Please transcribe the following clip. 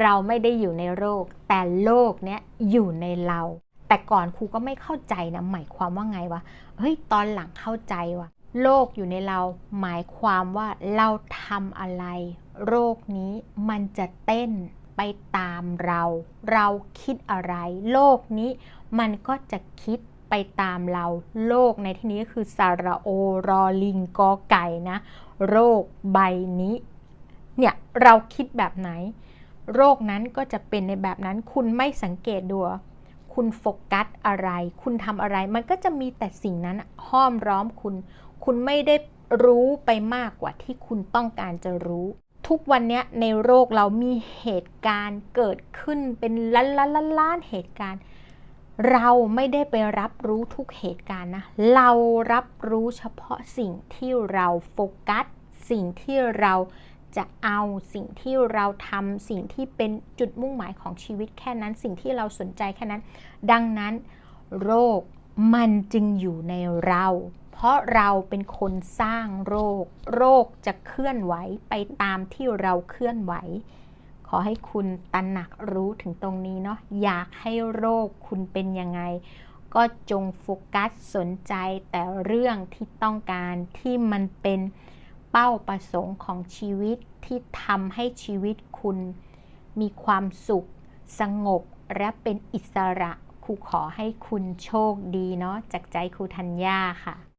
เราไม่ได้อยู่ในโรคแต่โรคเนี้ยอยู่ในเรา แต่ก่อนครูก็ไม่เข้าใจนะหมายความว่าไงวะเฮ้ยตอนหลังเข้าใจว่ะโรคอยู่ในเรา หมายความว่าเราทำอะไร โรคนี้มันจะเต้นไปตามเรา เราคิดอะไร โลกนี้มันก็จะคิดไปตามเรา โลกในที่นี้ก็คือสระโอรอลิงกอไก่นะ โรคใบนี้ เนี่ย เราคิดแบบไหน โรคนั้นก็จะเป็นในแบบนั้น คุณไม่สังเกตดูคุณโฟกัสอะไร คุณทำอะไร มันก็จะมีแต่สิ่งนั้นห้อมล้อมคุณ คุณไม่ได้รู้ไปมากกว่าที่คุณต้องการจะรู้ ทุกวันนี้ในโลกเรามีเหตุการณ์เกิดขึ้นเป็นล้านล้านล้านล้านเหตุการณ์ เราไม่ได้ไปรับรู้ทุกเหตุการณ์นะ เรารับรู้เฉพาะสิ่งที่เราโฟกัส สิ่งที่เรา จะเอาสิ่งที่เราทำสิ่งที่เป็นจุดมุ่งหมายของชีวิตแค่นั้นสิ่งที่เราสนใจแค่นั้น ดังนั้น โรคมันจึงอยู่ในเรา เพราะเราเป็นคนสร้างโรค โรคจะเคลื่อนไหวไปตามที่เราเคลื่อนไหว ขอให้คุณตระหนักรู้ถึงตรงนี้เนาะอยากให้โรคคุณเป็นยังไง ก็จงโฟกัสสนใจแต่เรื่องที่ต้องการที่มันเป็น เป้าประสงค์ของชีวิตที่ทำให้ชีวิตคุณ มีความสุข สงบและเป็นอิสระครูขอให้คุณโชคดีเนาะจากใจครูธัญญาค่ะ